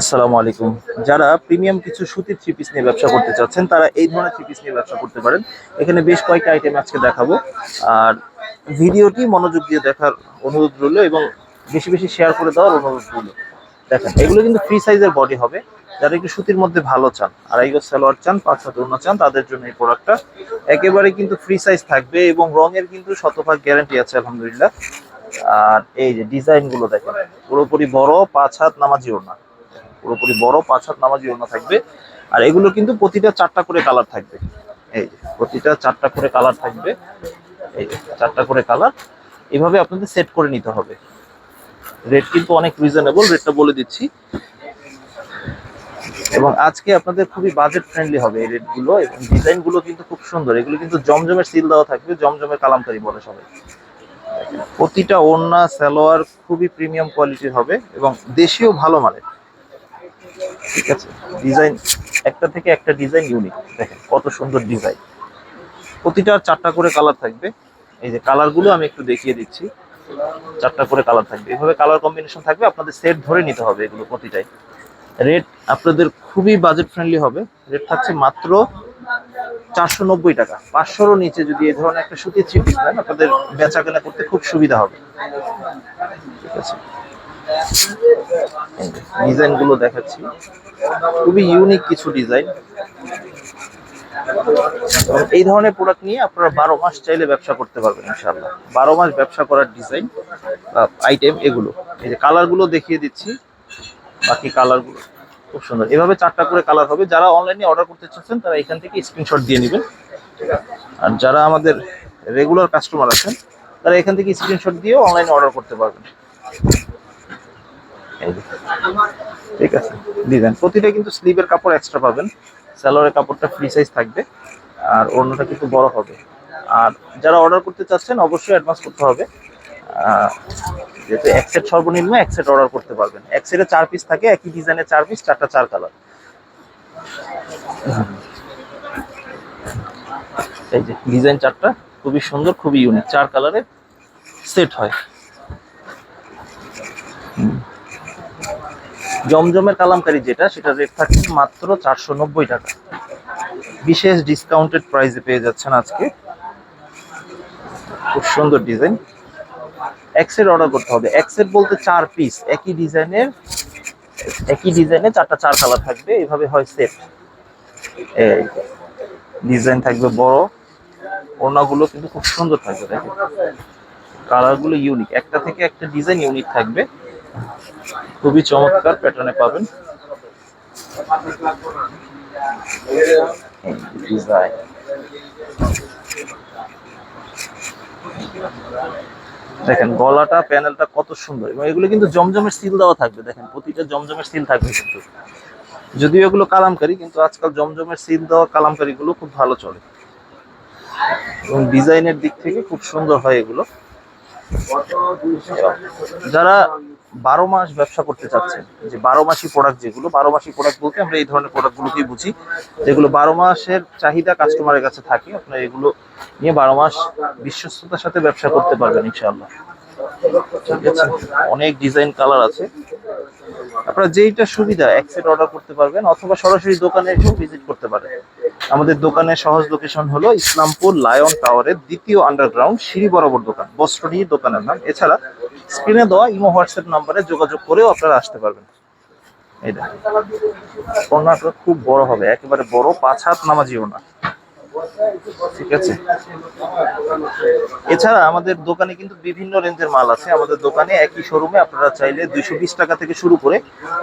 আসসালামু আলাইকুম। যারা প্রিমিয়াম কিছু সুতির থ্রি পিস নিয়ে ব্যবসা করতে চাচ্ছেন, তারা এই ধরনের থ্রি পিস নিয়ে ব্যবসা করতে পারেন। এখানে বেশ কয়েকটা আইটেম আজকে দেখাবো। আর ভিডিওটি মনোযোগ দিয়ে দেখার অনুরোধ রইল এবং বেশি বেশি শেয়ার করে দেওয়ার অনুরোধ রইল। দেখেন, এগুলো কিন্তু ফ্রি সাইজের বডি হবে। যারা একটু সুতির মধ্যে ভালো চান, আড়াই গজ সালোয়ার চান, পাঁচ হাত অন্য চান, তাদের জন্য এই প্রোডাক্টটা একেবারে কিন্তু ফ্রি সাইজ থাকবে এবং রঙের কিন্তু শতভাগ গ্যারান্টি আছে, আলহামদুলিল্লাহ। আর এই যে ডিজাইনগুলো দেখেন, পুরোপুরি বড়, পাঁচ হাত নামাজি ওড়না। পুরোপুরি বড়, পাঁচ নামাজি ওড়না থাকবে। আর এগুলো কিন্তু প্রতিটা চারটা করে কালার থাকবে। এই প্রতিটা চারটা করে কালার থাকবে। এই চারটা করে কালার। এভাবে আপনাদের সেট করে নিতে হবে। রেট কিন্তু অনেক রিজনেবল রেটটা বলে দিচ্ছি। এবং আজকে আপনাদের খুবই বাজেট ফ্রেন্ডলি হবে এই রেটগুলো এবং ডিজাইনগুলো কিন্তু খুব সুন্দর। এগুলো কিন্তু জমজমের সিল দেওয়া থাকবে, জমজমের কালামকারি বলে সবাই। প্রতিটা ওড়না, সালোয়ার খুবই প্রিমিয়াম কোয়ালিটির হবে, এবং দেশীয় ভালো মানের। ঠিক আছে? ডিজাইন একটা থেকে একটা ডিজাইন ইউনিক দেখেন, কত সুন্দর ডিজাইন প্রতিটার চারটা করে কালার থাকবে। এই যে কালারগুলো আমি একটু দেখিয়ে দিচ্ছি। চারটা করে কালার থাকবে। এভাবে কালার কম্বিনেশন থাকবে, আপনাদের সেট ধরে নিতে হবে এগুলো প্রতিটাই। রেট আপনাদের খুবই বাজেট ফ্রেন্ডলি হবে। রেট থাকছে মাত্র চারশো নব্বই টাকা। পাঁচশোরও নিচে যদি এই ধরনের একটা সুতির থ্রি পিস আপনাদের বেচা কেনা করতে খুব সুবিধা হবে। ঠিক আছে? ডিজাইনগুলো দেখাচ্ছি। খুবই ইউনিক কিছু ডিজাইন এই ধরনের প্রোডাক্ট নিয়ে আপনারা বারো মাস চাইলে ব্যবসা করতে পারবেন ইনশাল্লাহ বারো মাস ব্যবসা করার ডিজাইন আইটেম এগুলো। এই যে কালারগুলো দেখিয়ে দিচ্ছি, বাকি কালারগুলো। খুব সুন্দর। এভাবে চারটা করে কালার হবে। যারা অনলাইনে অর্ডার করতে চাচ্ছেন, তারা এখান থেকে স্ক্রিনশট দিয়ে নেবেন। আর যারা আমাদের রেগুলার কাস্টমার আছেন, তারা এখান থেকে স্ক্রিনশট দিয়েও অনলাইনে অর্ডার করতে পারবেন। ঠিক আছে ডিজাইন প্রতিটা কিন্তু স্লিভের কাপড় এক্সট্রা পাবেন। স্যালোয়ারের কাপড়টা ফ্রি সাইজ থাকবে, আর অন্যটা কিন্তু বড় হবে। আর যারা অর্ডার করতে চাচ্ছেন, অবশ্যই অ্যাডভান্স করতে হবে। যেহেতু এক সেট সর্বনিম্ন এক সেট অর্ডার করতে পারবেন। এক সেটে চার পিস থাকে, একই ডিজাইনের চার পিস চারটা চার কালার এই যে ডিজাইন চারটা, খুবই সুন্দর, খুবই ইউনিক চার কালারে সেট হয়। জমজমের কালামকারি যেটা, সেটা রেট থাকছে মাত্র চারশো নব্বই টাকা। বিশেষ ডিসকাউন্টেড প্রাইসে পেয়ে যাচ্ছেন আজকে। খুব সুন্দর ডিজাইন এক্সের অর্ডার করতে হবে। এক্সের বলতে চার পিস একই ডিজাইনের একই ডিজাইনে চারটা চার কালার থাকবে। এভাবে হয় সেট ডিজাইন থাকবে বড়। ওড়নাগুলো কিন্তু খুব সুন্দর থাকবে, দেখেন। কালারগুলো ইউনিক একটা থেকে একটা ডিজাইন ইউনিক থাকবে। খুবই চমৎকার প্যাটার্নে পাবেন। দেখেন, গলাটা প্যানেলটা কত সুন্দর। এবং এগুলো কিন্তু জমজমের সিল দেওয়া থাকবে। দেখেন, প্রতিটা জমজমের সিল থাকবে কিন্তু। যদিও এগুলো কালামকারি, কিন্তু আজকাল জমজমের সিল দেওয়া কালামকারি গুলো খুব ভালো চলে। এবং ডিজাইনের দিক থেকে খুব সুন্দর হয় এগুলো। যারা বারো মাস ব্যবসা করতে চাচ্ছেন যে বারো মাসি প্রোডাক্ট যেগুলো, বারো মাসি প্রোডাক্ট বলতে আমরা এই ধরনের প্রোডাক্ট গুলোকেই বুঝি। যেগুলো বারো মাসের চাহিদা কাস্টমারের কাছে থাকে, আপনারা এগুলো নিয়ে বারো মাস বিশ্বস্ততার সাথে ব্যবসা করতে পারবেন ইনশাআল্লাহ। ঠিক আছে? অনেক ডিজাইন কালার আছে। আপনারা যেইটা সুবিধা এক সেট অর্ডার করতে পারবেন, অথবা সরাসরি দোকানে এসেও ভিজিট করতে পারেন। আমাদের দোকানের সহজ লোকেশন হলো ইসলামপুর লায়ন টাওয়ারের দ্বিতীয় আন্ডারগ্রাউন্ড সিঁড়ি বরাবর দোকান। বস্ত্রনী দোকানের নাম। এছাড়া স্ক্রিনে দেওয়া ইমো হোয়াটসঅ্যাপ নাম্বারে যোগাযোগ করেও আপনারা আসতে পারবেন। এটা কর্ণাটক খুব বড় হবে, একেবারে বড় পাঁচ হাত নামাজিও ওড়না। ঠিক আছে। এছাড়া আমাদের দোকানে কিন্তু বিভিন্ন রেঞ্জের মাল আছে। আমাদের দোকানে একই শোরুমে আপনারা চাইলে দুইশো বিশ টাকা থেকে শুরু করে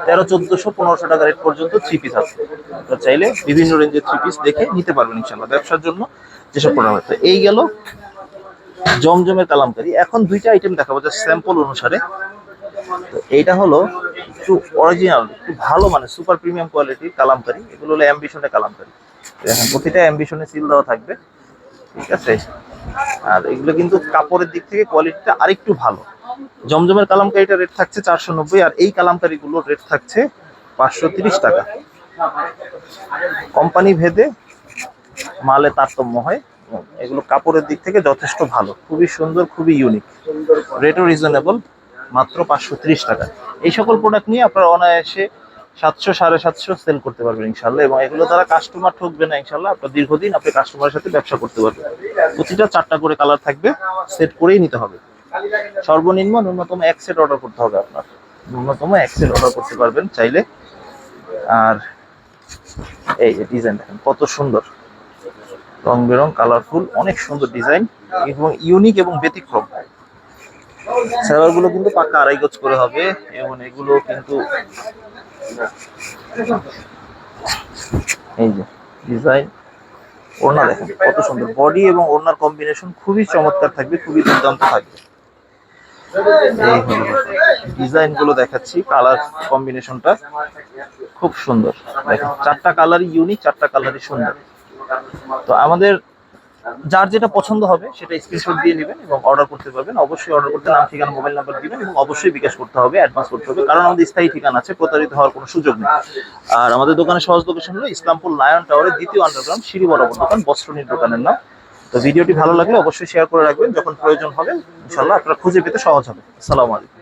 তেরো, চোদ্দশো, পনেরোশো টাকা রেট পর্যন্ত থ্রি পিস আছে। আপনারা চাইলে বিভিন্ন রেঞ্জের থ্রি পিস দেখে নিতে পারবেন ইনশাল্লাহ ব্যবসার জন্য যেসব প্রোডাক্ট তো এই গেল জমজমের কালামকারি। এখন দুইটা আইটেম দেখাবো যা স্যাম্পল অনুসারে। তো এইটা হলো একটু অরিজিনাল একটু ভালো মানে সুপার প্রিমিয়াম কোয়ালিটির কালামকারি। এগুলো হলো অ্যাম্বিশনের কালামকারি। প্রতিটা অ্যাম্বিশনে সিল দেওয়া থাকবে, ঠিক আছে? আর এগুলো কিন্তু কাপড়ের দিক থেকে কোয়ালিটিটা আরেকটু ভালো। জমজমের কালামকারিটা রেট থাকছে চারশো নব্বই, আর এই কালামকারিগুলোর রেট থাকছে পাঁচশো তিরিশ টাকা। কোম্পানি ভেদে মালে তারতম্য হয় এগুলো কাপড়ের দিক থেকে যথেষ্ট ভালো। খুবই সুন্দর, খুবই ইউনিক রেটও রিজনেবল মাত্র পাঁচশো ত্রিশ টাকা। এই সকল প্রোডাক্ট নিয়ে আপনারা অনায়াসে সাতশো, সাড়ে সাতশো সেল করতে পারবেন ইনশাল্লাহ এবং এগুলো তারা কাস্টমার ঠকবে না ইনশাল্লাহ আপনার দীর্ঘদিন আপনি কাস্টমারের সাথে ব্যবসা করতে পারবেন। প্রতিটা চারটা করে কালার থাকবে সেট করেই নিতে হবে। সর্বনিম্ন ন্যূনতম এক সেট অর্ডার করতে হবে আপনার। ন্যূনতম এক সেট অর্ডার করতে পারবেন চাইলে। আর এই যে ডিজাইন দেখেন, কত সুন্দর। রং বেরং কালারফুল অনেক সুন্দর ডিজাইন এবং ইউনিক এবং ব্যতিক্রম। সেলারগুলো কিন্তু পাক্কা আড়াই গজ করে হবে এবং এগুলো কিন্তু এই যে ডিজাইন ওড়না দেখেন, কত সুন্দর। বডি এবং ওড়নার কম্বিনেশন খুবই চমৎকার থাকবে, খুবই দুর্দান্ত থাকবে। এই ডিজাইনগুলো দেখাচ্ছি কালার কম্বিনেশনটা খুব সুন্দর। দেখেন, চারটা কালারই ইউনিক চারটা কালারই সুন্দর। তো আমাদের যার যেটা পছন্দ হবে সেটা স্ক্রিনশট দিয়ে নেবেন এবং অর্ডার করতে পারবেন। অবশ্যই অর্ডার করতে নাম, ঠিকানা মোবাইল নাম্বার দিবেন এবং অবশ্যই বিকাশ করতে হবে অ্যাডভান্স করতে হবে, কারণ আমাদের স্থায়ী ঠিকানা আছে, প্রতারিত হওয়ার কোনো সুযোগ নেই। আর আমাদের দোকানের সহজ লোকেশন হলো ইসলামপুর লায়ন টাওয়ারের দ্বিতীয় আন্ডারগ্রাউন্ড সিঁড়ি বরাবর দোকান বস্ত্রনীর দোকানের নাম। তো ভিডিওটি ভালো লাগলে অবশ্যই শেয়ার করে রাখবেন, যখন প্রয়োজন হবে ইনশাল্লাহ আপনারা খুঁজে পেতে সহজ হবে। আসসালামু আলাইকুম।